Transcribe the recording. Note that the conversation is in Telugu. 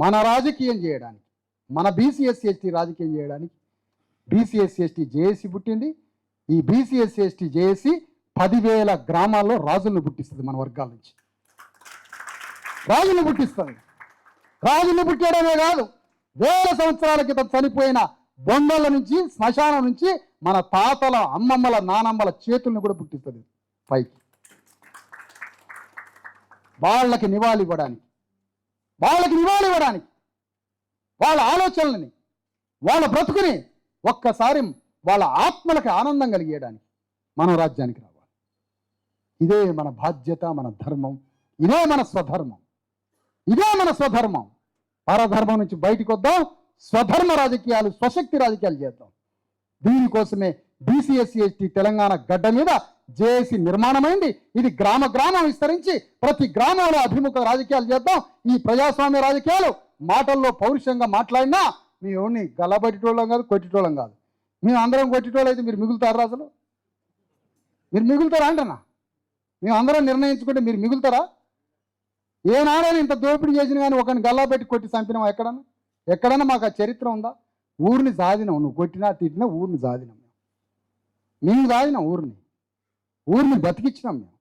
మన రాజకీయం చేయడానికి మన బీసీఎస్సీ ఎస్టీ రాజకీయం చేయడానికి బీసీఎస్సీ ఎస్టీ జేఏసీ పుట్టింది. ఈ బీసీఎస్సీ ఎస్టీ జేఏసీ పదివేల గ్రామాల్లో రాజులను పుట్టిస్తుంది మన వర్గాల నుంచి. రాజులను పుట్టిస్తుంది. రాజులను పుట్టడమే కాదు వేల సంవత్సరాల క్రితం చనిపోయిన బొండల నుంచి శ్మశానం నుంచి మన తాతల అమ్మమ్మల నానమ్మల చేతులను కూడా పుట్టిస్తుంది పైకి. వాళ్ళకి నివాళి ఇవ్వడానికి. వాళ్ళకి నివాళి ఇవ్వడానికి వాళ్ళ ఆలోచనలని వాళ్ళ బ్రతుకుని ఒక్కసారి వాళ్ళ ఆత్మలకు ఆనందం కలిగేయడానికి మన రాజ్యానికి రావాలి. ఇదే మన బాధ్యత మన ధర్మం. ఇదే మన స్వధర్మం. ఇదే మన స్వధర్మం. పరధర్మం నుంచి బయటికి వద్దాం. స్వధర్మ రాజకీయాలు స్వశక్తి రాజకీయాలు చేద్దాం. దీనికోసమే బీసీఎస్సీ ఎస్టీ తెలంగాణ గడ్డ మీద జేఏసీ నిర్మాణమైంది. ఇది గ్రామ గ్రామం విస్తరించి ప్రతి గ్రామంలో అభిముఖ రాజకీయాలు చేద్దాం. ఈ ప్రజాస్వామ్య రాజకీయాలు మాటల్లో పౌరుషంగా మాట్లాడినా మీ ఓన్ని గల్లబెట్టేటోళ్ళం కాదు కొట్టేటోళ్ళం కాదు. మేము అందరం కొట్టేటోళ్ళు అయితే మీరు మిగులుతారా అసలు? మీరు మిగులుతారా అంటనా మేము అందరం నిర్ణయించుకుంటే మీరు మిగులుతారా? ఏనాడైనా ఇంత దోపిడీ చేసిన కానీ ఒకరిని గల్లా పెట్టి కొట్టి చంపినాం ఎక్కడన్నా? ఎక్కడన్నా మాకు ఆ చరిత్ర ఉందా? ఊరిని సాధినాం నువ్వు కొట్టినా తిట్టినా ఊరిని సాధినాం మేము మేము సాధినాం ఊరిని. ఊరిని బతికిచ్చినాం మేము.